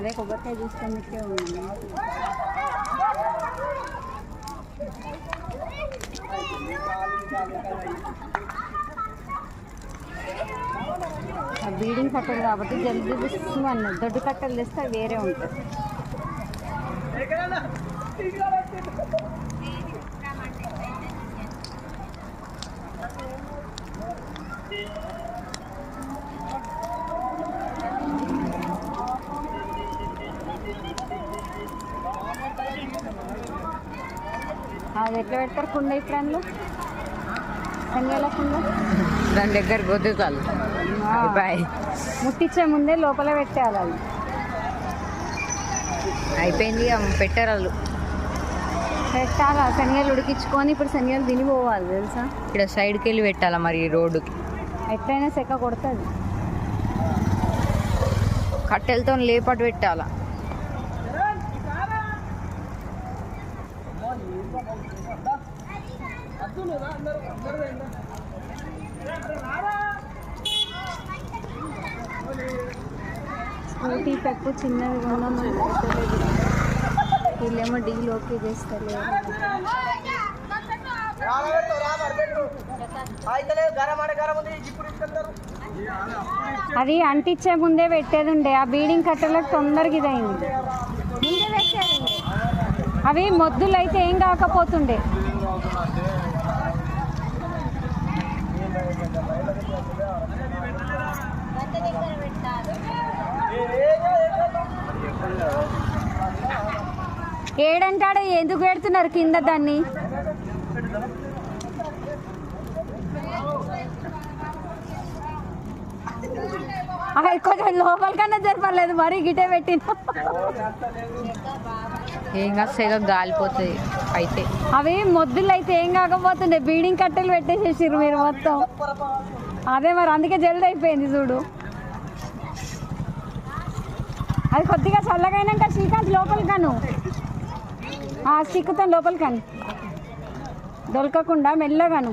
అదే కొబ్బరికాయ తీసుకొనికే ఉన్నాను బీడింగ్ కట్టలు కాబట్టి జల్దీ బిస్సు అన్నది దొడ్డు కట్టలు తెస్తే వేరే ఉంటుంది Thank you. అది ఎట్లా పెడతారు? కుండ ఇప్పుడు శనగల కుండ? దాని దగ్గర గొద్దుతాలు బాయ్. ముట్టించే ముందే లోపల పెట్టేయాలి అది. అయిపోయింది పెట్టారు వాళ్ళు పెట్టాలా? శనగలు ఉడికించుకొని ఇప్పుడు శనగలు తిని పోవాలి తెలుసా? ఇక్కడ సైడ్కి వెళ్ళి పెట్టాలా మరి రోడ్డుకి? ఎట్లయినా సెక్క కొడుతుంది. కట్టెలతో లేపట్టు పెట్టాలా? స్కూటీ తక్కువ చిన్నది కొన్నామని వీళ్ళేమో డీల్ ఓకే చేస్తారు అది అంటించే ముందే పెట్టేది ఉండే. ఆ బీడింగ్ కట్టలకు తొందరగా ఇదైంది. అవి మొద్దులు అయితే ఏం కాకపోతుండే? ఏడంటాడు? ఎందుకు పెడుతున్నారు కింద దాన్ని? అది కొంచెం లోపలికన్నా జరపలేదు మరీ గిటే పెట్టిన. ఏం కాదు గాలిపోతుంది అయితే. అవి మొద్దులు అయితే ఏం కాకపోతుండే బీడింగ్ కట్టెలు పెట్టేసేసారు మీరు మొత్తం. అదే మరి అందుకే జల్ది అయిపోయింది చూడు. అది కొద్దిగా చల్లగైనాక శ్రీకాంత్ లోపలి కాను. ఆ సిక్కుతాం లోపలికి కాను. దొరకకుండా మెల్లగాను